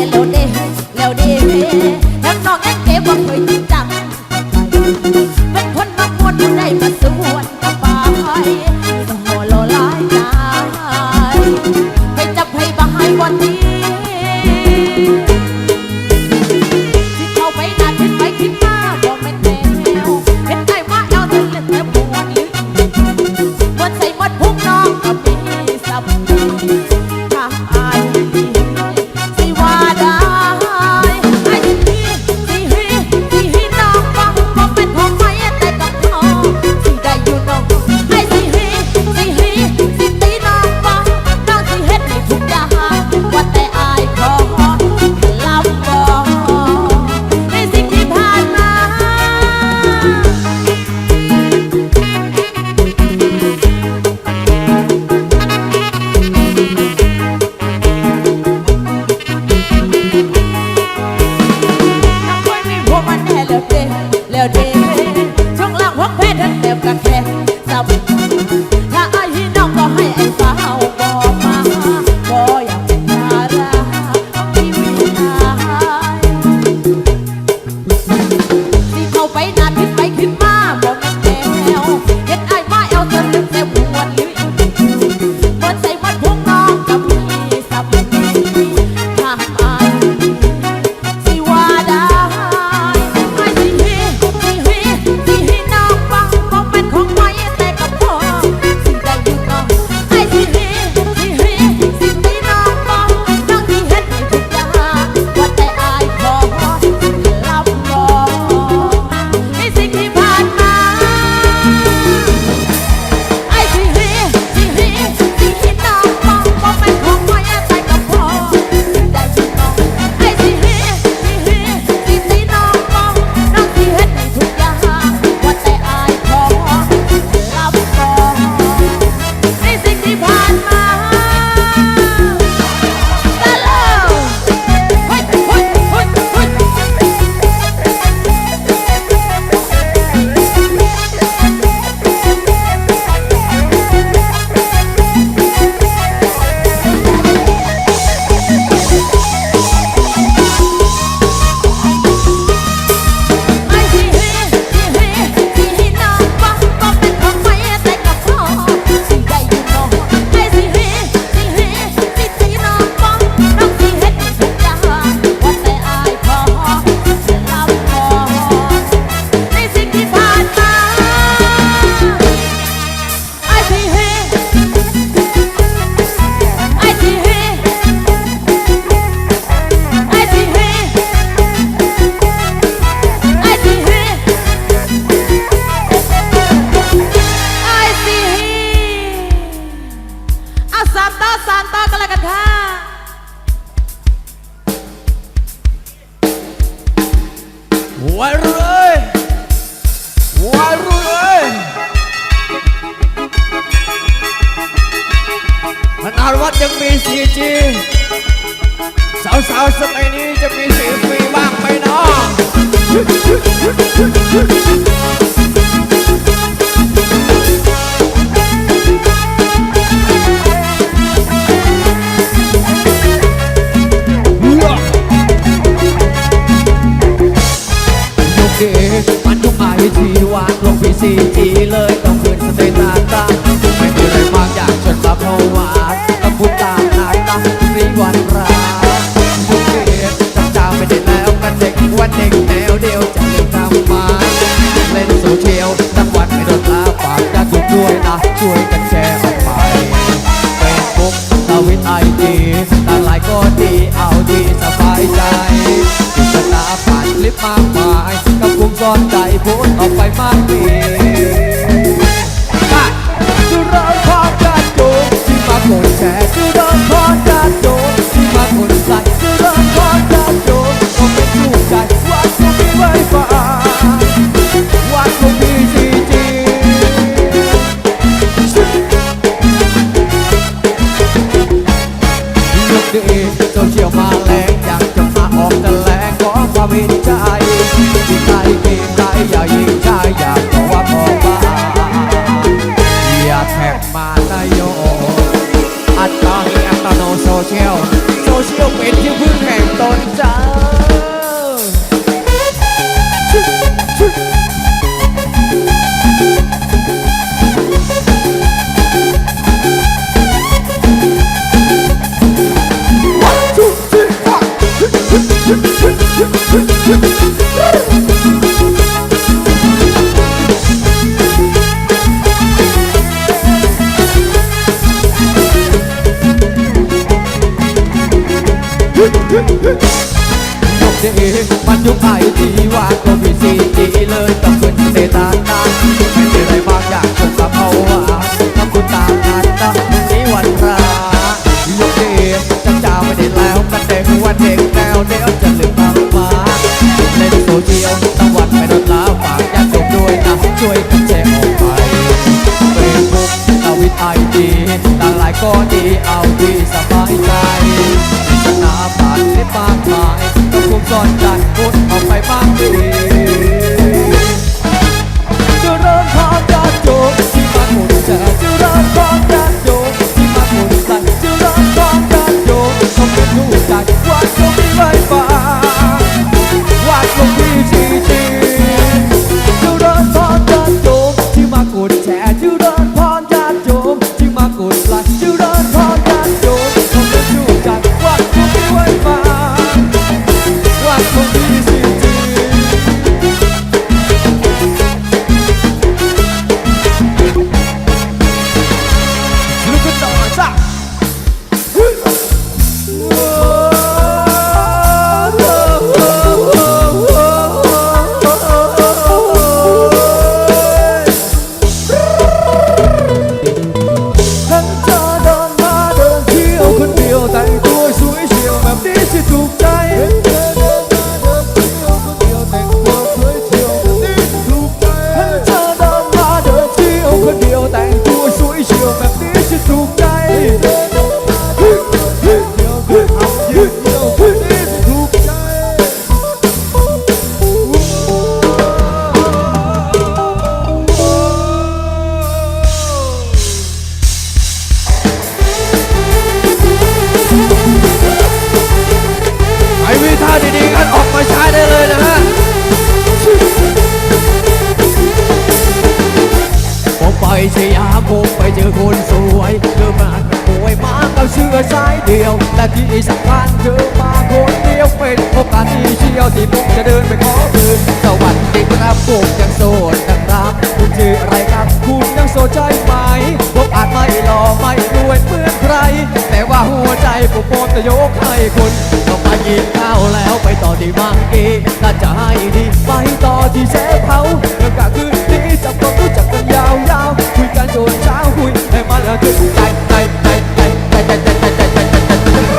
แล้วเด้แล้วเด้ Paco ผมไปสยามผมไปเจอคนสวยเธอมาป่วยมากับเสื้อสายเดียว แต่ที่สำคัญเธอมาคนเดียวเป็นโอกาสที่เชี่ยวที่ผมจะเดินไปขอคืนสวัสดีครับผมยังโสดนะครับคุณชื่ออะไรครับคุณยังโสดใจไหมผมอาจไม่หล่อไม่รวยเหมือนใคร แต่ว่าหัวใจผมพร้อมจะยกให้คุณก็ไปกินข้าวแล้วไปต่อที่มังกีถ้าจะให้ดีไปต่อที่เซฟเฮาเรื่องการคืน จับต้องรู้จักกันยาวๆคุยกันจนเช้าคุยให้มันแล้วถึงใจใจใจใจใจใจใจใจใจใจใจใจ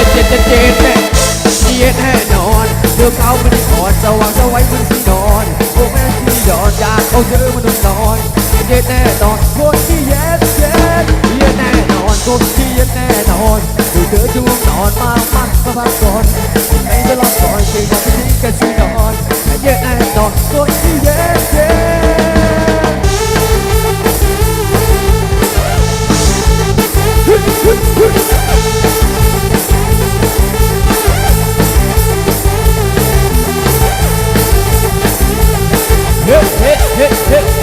ใจใจใจใจเย็นแน่นอนเรื่องเขาไม่ได้ขอดสว่างสวัยมึงสินอนโอ้แม่ที่หยอดยาเขาเจอมันนอนเย็นแน่นอนคนที่เย็นเย็นเย็นแน่นอนคนที่เย็นแน่นอนดูเธอช่วงนอนมามันมาพักก่อนไม่จะรอคอยเพียงแค่ที่กันสินอนเย็นแน่นอนคนที่เย็นเย็น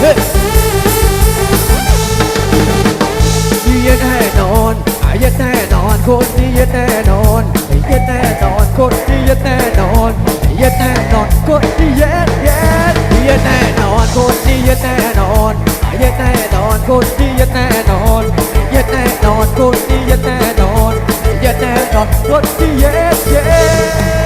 เย็นแน่นอนหายเย็นแน่นอน คนนี้เย็นแน่นอนเย็นแน่นอน คนนี้เย็นแน่นอนเย็นแน่นอน คนนี้เย็นเย็นเย็นแน่นอน คนนี้เย็นแน่นอนหายเย็นแน่นอน คนนี้เย็นแน่นอนเย็นแน่นอน คนนี้เย็นแน่นอนเย็นแน่นอน คนนี้เย็นเย็น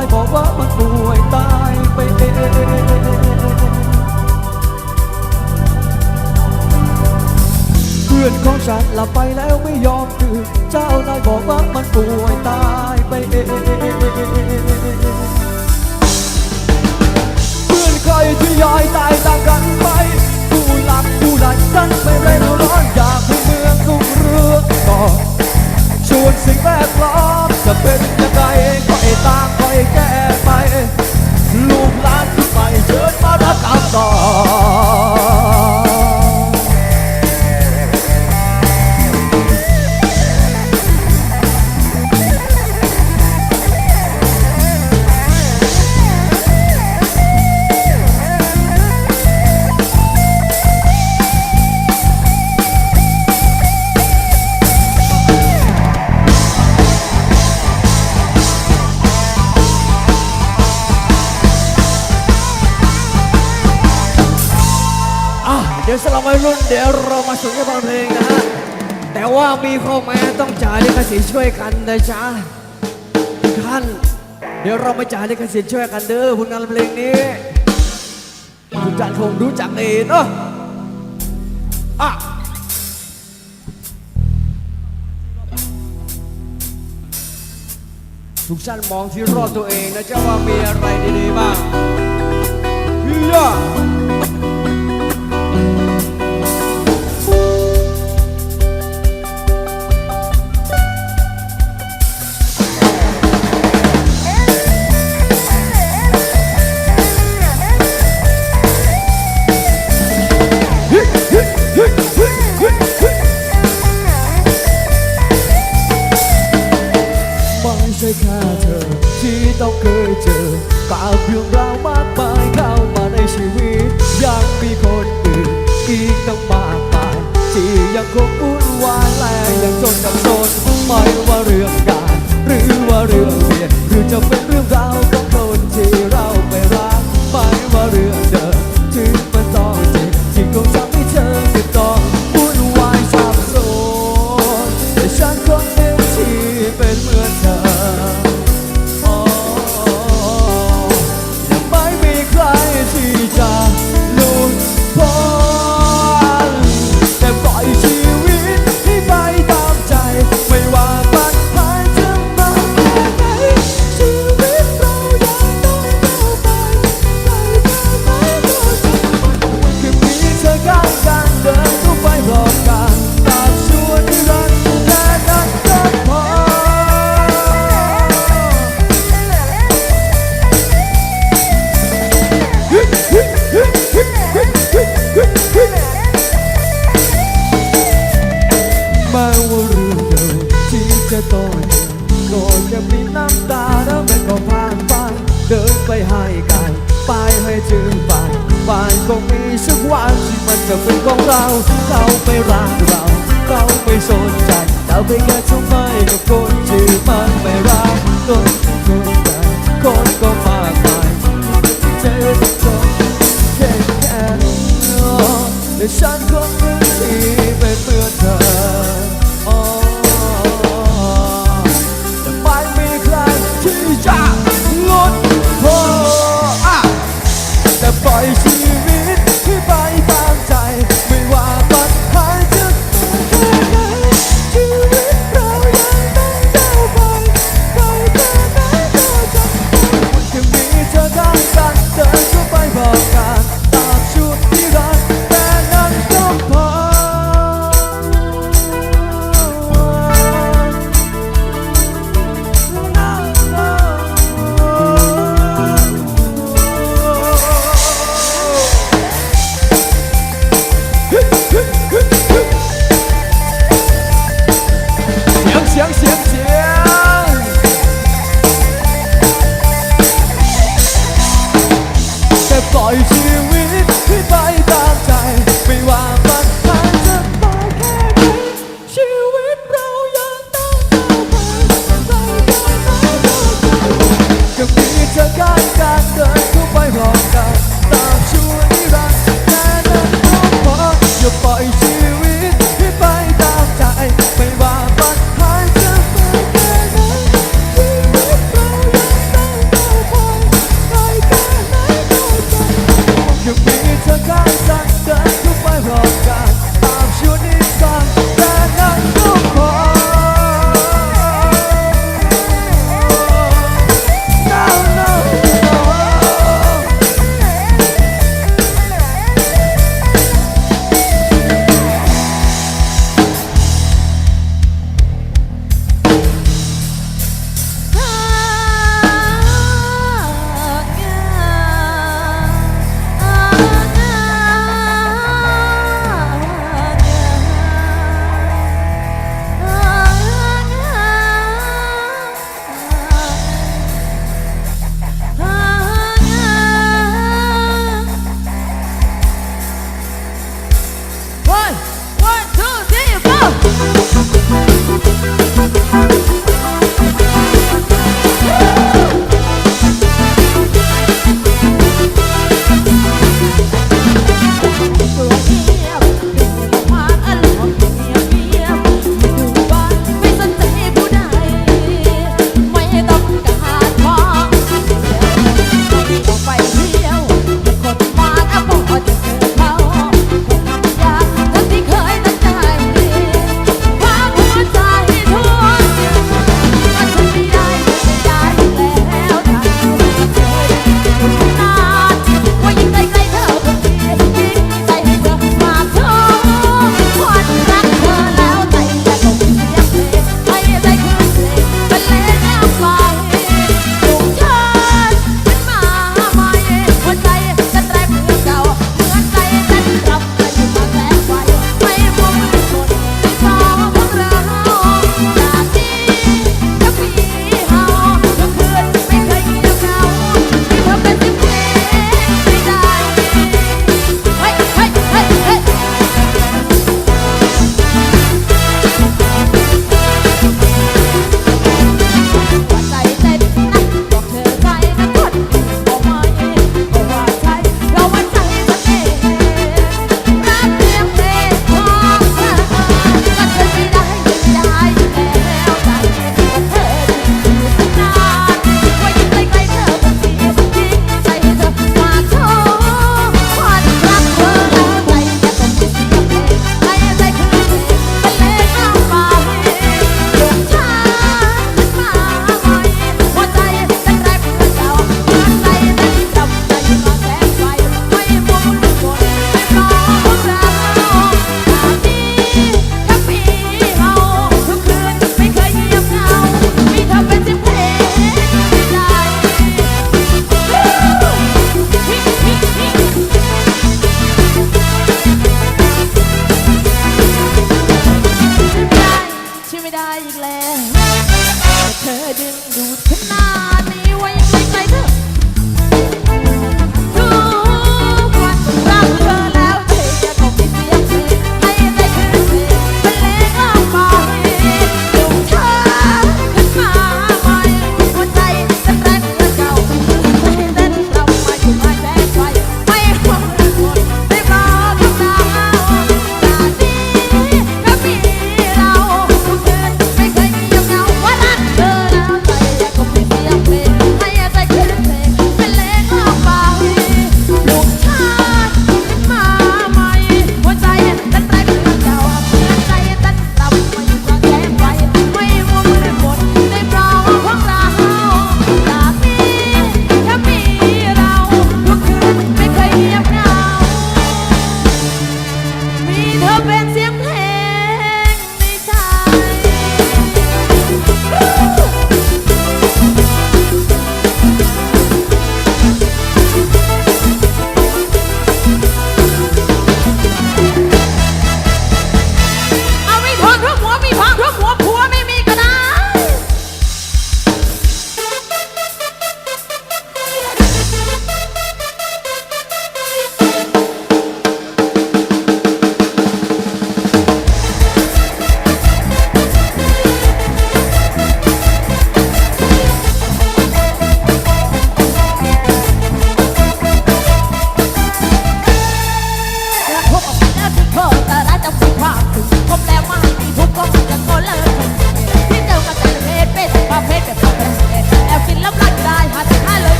ายบอกว่ามันป่วยตายไปเองเพื่อนของฉันหลับไปแล้วไม่ยอมตื่นเจ้านายบอกว่ามันป่วยตายไปเองเพื่อนใครที่ยอยตายต่างกันไปกูหลับกูหลับสั้นไม่เราร้อนอยากให้เมืองรุ่งเรืองต่อชวนสิ่งแวดล้อมจะเป็น ใจค่อยตามค่อยแก้ไป ลูกหลานไปเชิญมารักตามต่อ ดี๋ยวสำหรับวัรุ่นเดี๋ยวเรามาสู่กันบางเพลงนะฮะแต่ว่ามีข้อแม้ต้องจ่ายลิขสิทธิ์ช่วยกันนะจ๊ะท่านเดี๋ยวเรามาจ่ายลิขสิทธิ์ช่วยกันเด้อผลงานเพลงนี้ทุกท่านคงรู้จักเองเนาะอะทุกท่านมองที่รอบตัวเองนะจ๊ะว่ามีอะไรดีๆบ้างเยอะ